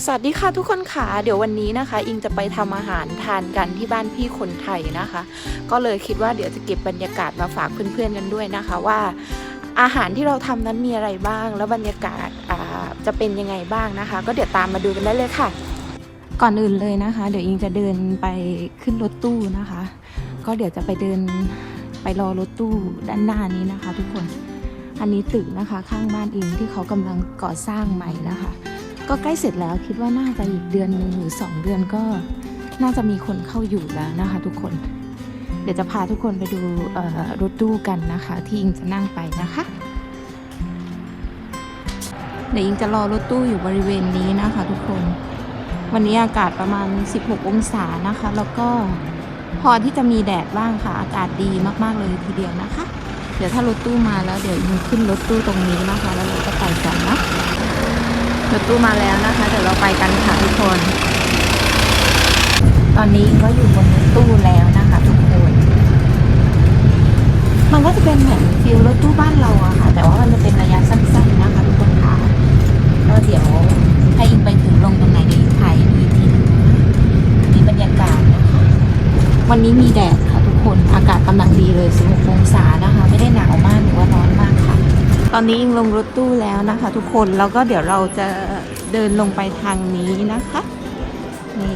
สวัสดีค่ะทุกคนค่ะเดี๋ยววันนี้นะคะ อิงจะไปทำอาหารทานกันที่บ้านพี่คนไทยนะคะ ก็เลยคิดว่าเดี๋ยวจะเก็บบรรยากาศมาฝากเพื่อนๆกันด้วยนะคะว่า อาหารที่เราทำนั้นมีอะไรบ้าง แล้วบรรยากาศาจะเป็นยังไงบ้างนะคะ ก็เดี๋ยวตามมาดูกันได้เลยค่ะ ก่อนอื่นเลยนะคะ เดี๋ยวอิงจะเดินไปขึ้นรถตู้นะคะ ก็เดี๋ยวจะไปเดินไปรอรถตู้ด้านหน้านี้นะคะ ทุกคน อันนี้ตึกนะคะ ข้างบ้านอิงที่เขากำลังก่อสร้างใหม่นะคะ ก็ใกล้เสร็จแล้วคิดว่าน่าจะอีกเดือนหนึ่งหรือ 2 เดือนก็น่าจะมีคนเข้าอยู่แล้วนะคะ ทุกคน เดี๋ยวจะพาทุกคนไปดูรถตู้กันนะคะ ที่อิงจะนั่งไปนะคะเดี๋ยวอิงจะรอรถตู้อยู่บริเวณนี้นะคะ ทุกคน วันนี้อากาศประมาณ 16 องศานะคะ แล้วก็พอที่จะมีแดดบ้างค่ะ อากาศดีมากๆเลยทีเดียวนะคะ เดี๋ยวถ้ารถตู้มาแล้วเดี๋ยวอิงขึ้นรถตู้ตรงนี้นะคะ แล้วเราก็ไปกันนะ รถตู้มาแล้วนะคะ เดี๋ยวเราไปกันค่ะทุกคน ตอนนี้ก็อยู่บนรถตู้แล้วนะคะ ทุกคน มันก็จะเป็นเหมือนฟิลรถตู้บ้านเราอะค่ะ แต่ว่ามันจะเป็นระยะสั้นๆนะคะทุกคนค่ะแล้วเดี๋ยวถ้อิงไปถึงลงตรงไหนเดี๋ยวอิงถ่ายดูอีกทีนึงมีบรรยากาศนะคะ วันนี้มีแดดค่ะทุกคน อากาศกำลังดีเลย16องศานะคะ ตอนนี้อิงลงรถตู้แล้วนะคะ ทุกคน แล้วก็เดี๋ยวเราจะเดินลงไปทางนี้นะคะนี่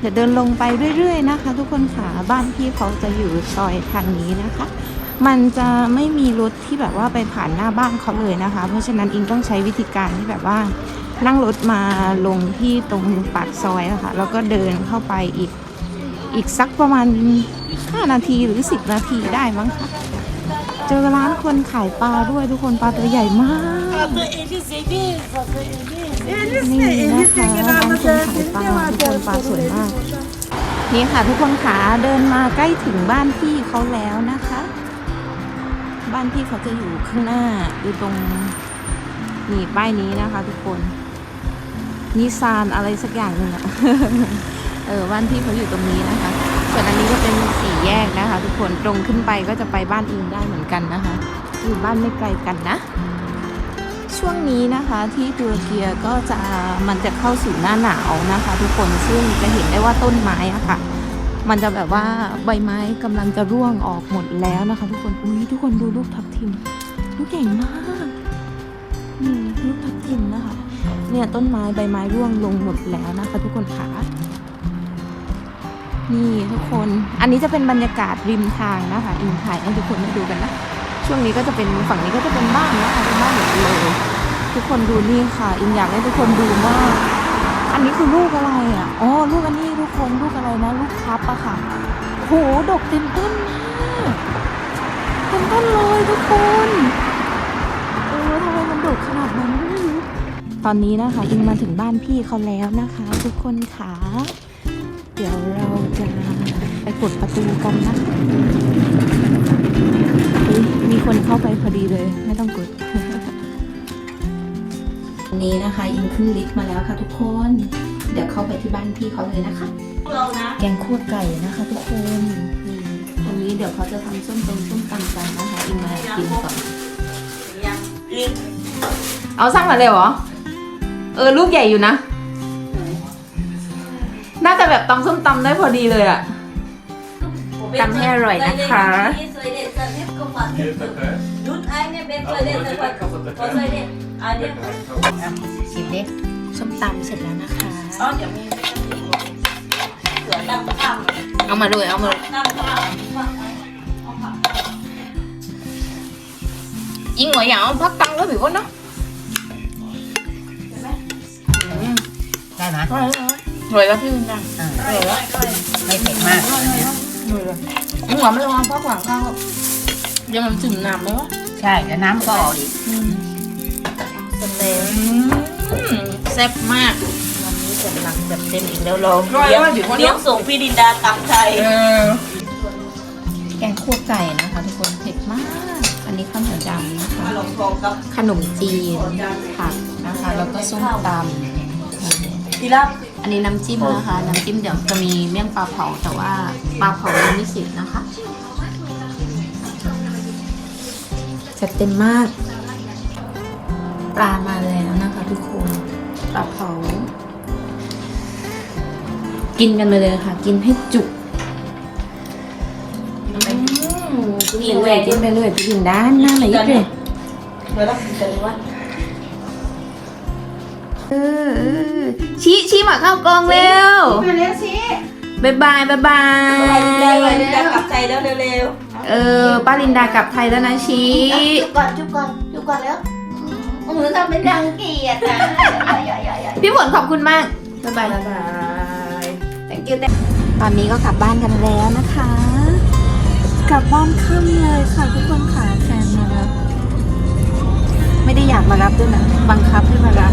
เดี๋ยวเดินลงไปเรื่อยๆนะคะ ทุกคนค่ะบ้านพี่เขาจะอยู่ซอยทางนี้นะคะ มันจะไม่มีรถที่แบบว่าไปผ่านหน้าบ้านเขาเลยนะคะ เพราะฉะนั้นอิงต้องใช้วิธีการที่แบบว่านั่งรถมาลงที่ตรงปากซอยอะคะแล้วก็เดินเข้าไปอีกอีกสักประมาณ 5 นาทีหรือ 10 นาทีได้มั้งคะ เจอร้านคนขายปลาด้วยทุกคนปลาตัวใหญ่มากนี่นะคะร้านคนขายปลาทุกคนปลาสวยมาก นี่ค่ะทุกคนขาเดินมาใกล้ถึงบ้านพี่เขาแล้วนะคะ บ้านพี่เขาจะอยู่ข้างหน้าอยู่ตรงนี่ป้ายนี้นะคะ ทุกคนนิซานอะไรสักอย่างหนึ่งอะ เออบ้านพี่เขาอยู่ตรงนี้นะคะ ส่วนอันนี้ก็เป็นสี แยกนะคะ ทุกคนตรงขึ้นไปก็จะไปบ้านอิงได้เหมือนกันนะคะ อยู่บ้านไม่ไกลกันนะ ช่วงนี้นะคะที่ตุรกีก็จะมันจะเข้าสู่หน้าหนาวนะคะ ทุกคนซึ่งจะเห็นได้ว่าต้นไม้อะค่ะ มันจะแบบว่าใบไม้กำลังจะร่วงออกหมดแล้วนะคะ ทุกคนอุ้ยทุกคนดูลูกทับทิมลูกใหญ่มากนี่ลูกทับทิมนะคะ เนี่ยต้นไม้ใบไม้ร่วงลงหมดแล้วนะคะ ทุกคนค่ะ นี่ทุกคน อันนี้จะเป็นบรรยากาศริมทางนะคะอินถ่ายให้ทุกคนได้ดูกันนะ ช่วงนี้ก็จะเป็นฝั่งนี้ก็จะเป็นบ้านนะคะเป็นบ้านหมดเลยทุกคนดูนี่ค่ะอิงอยากให้ทุกคนดูว่าอันนี้คือลูกอะไรอะ อ๋อ ลูกอันนี้ทุกคนลูกอะไรนะ ลูกคับอะค่ะ โห ดกเต็มต้นมากเต็มต้นเลยทุกคนเออทำไมมันดกขนาดนั้นไม่รู้ตอนนี้นะคะอิงมาถึงบ้านพี่เขาแล้วนะคะ ทุกคนค่ะ เดี๋ยวเราจะไปกดประตูกันนะเฮ้ยมีคนเข้าไปพอดีเลย ไม่ต้องกดวันนี้นะคะอิงขึ้นลิฟต์มาแล้วค่ะทุกคน เดี๋ยวเข้าไปที่บ้านพี่เขาเลยนะคะเรานะแกงคั่วไก่นะคะ ทุกคนนี่ตรงนี้เดี๋ยวเขาจะทำส้มตำส้มตำกันนะคะอิงมากินก่อนยังลิ้นเอาสั่งมาเลยเหรอเออลูกใหญ่อยู่นะ น่าจะแบบตำส้มตำได้พอดีเลยอะตำให้อร่อยนะคะ Söyle sen hep kapat. Lut aynen ben söyle kapat. O söyle. Aynen. ชิมดิส้มตำเสร็จแล้วนะคะ Al ya benim de Sửa tăng tăng. เอามาเลยเอามาเลย Tăng tăng. ยิ่งกว่าอย่างเอาพักตังค์แล้วผิวก็เนาะได้ไหม อร่อยอร่อย แล้วพี่วินดังอ่าอร่อยแล้วไม่เผ็ดมากอันเนี้ยอร่อยเลยยิ่งกว่าไม่ต้องเอาพักหวังข้าวเดี๋ยวมันจุ่มน้ำไหมวะใช่แล้วน้ำก็ออกอีกสเต็มแซ่บมากวันนี้จัดหนักแบบเต็มอีกแล้วเราอร่อยอร่อยผิวก็เลี้ยงเนาะส่งพี่ดินดาตำไทยเออแกงคั่วไก่นะคะทุกคนเผ็ดมาก อันนี้ข้าวเหนียวดำนะคะขนมทองกับขนมจีนผักนะคะ แล้วก็ส้มตำทีละ อันนี้น้ำจิ้มนะคะ น้ำจิ้มเดี๋ยวจะมีเมี่ยงปลาเผาแต่ว่าปลาเผายังไม่เสร็จนะคะ จัดเต็มมาก ปลามาแล้วนะคะทุกคนปลาเผา กินกันไปเลยค่ะ กินให้จุกกินเลยกินไปเลยกินด้านหน้าไหนอีกเลย Rồi đó, từ quá. เออเออชี้ชี้มาเข้ากองเร็วมาเร็วสิบายบายบายบา Đây, ย đây, đây, đây, cặp tay đó, leo, leo. เออป้าลินดากลับไทยแล้วนะชี้ Chúc con, chúc con, chúc con nữa. Ừ, sao bên đằng kìa ta. Dạ, dạ, dạ, dạ. พี่ฝนขอบคุณมากบายบาย Bye. Thank you, ตอนนี้ก็กลับบ้านกันแล้วนะคะ กลับบ้านค่ำเลยค่ะทุกคนค่ะแฟนมารับไม่ได้อยากมารับด้วยนะบังคับให้มารับ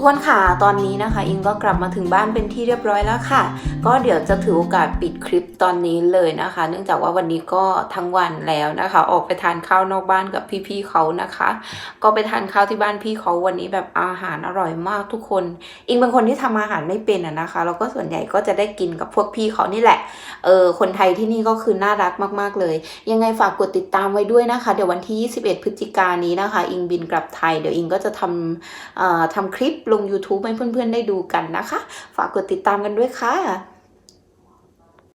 กคนค่ะ ตอนนี้นะคะ อิงก็กลับมาถึงบ้านเป็นที่เรียบร้อยแล้วค่ะ ก็เดี๋ยวจะถือโอกาสปิดคลิปตอนนี้เลยนะคะ เนื่องจากว่าวันนี้ก็ทั้งวันแล้วนะคะ ออกไปทานข้าวนอกบ้านกับพี่ๆเขานะคะ ก็ไปทานข้าวที่บ้านพี่เขาวันนี้แบบอาหารอร่อยมากทุกคน อิงเป็นคนที่ทำอาหารไม่เป็นอะนะคะ แล้วก็ส่วนใหญ่ก็จะได้กินกับพวกพี่เขานี่แหละ เออ คนไทยที่นี่ก็คือน่ารักมากๆเลย ยังไงฝากกดติดตามไว้ด้วยนะคะ เดี๋ยววันที่ 21 พฤศจิกายนนี้นะคะ อิงบินกลับไทย เดี๋ยวอิงก็จะทำเอ่อทำคลิปลง YouTube ให้เพื่อนๆได้ดูกันนะคะ ฝากกดติดตามกันด้วยค่ะ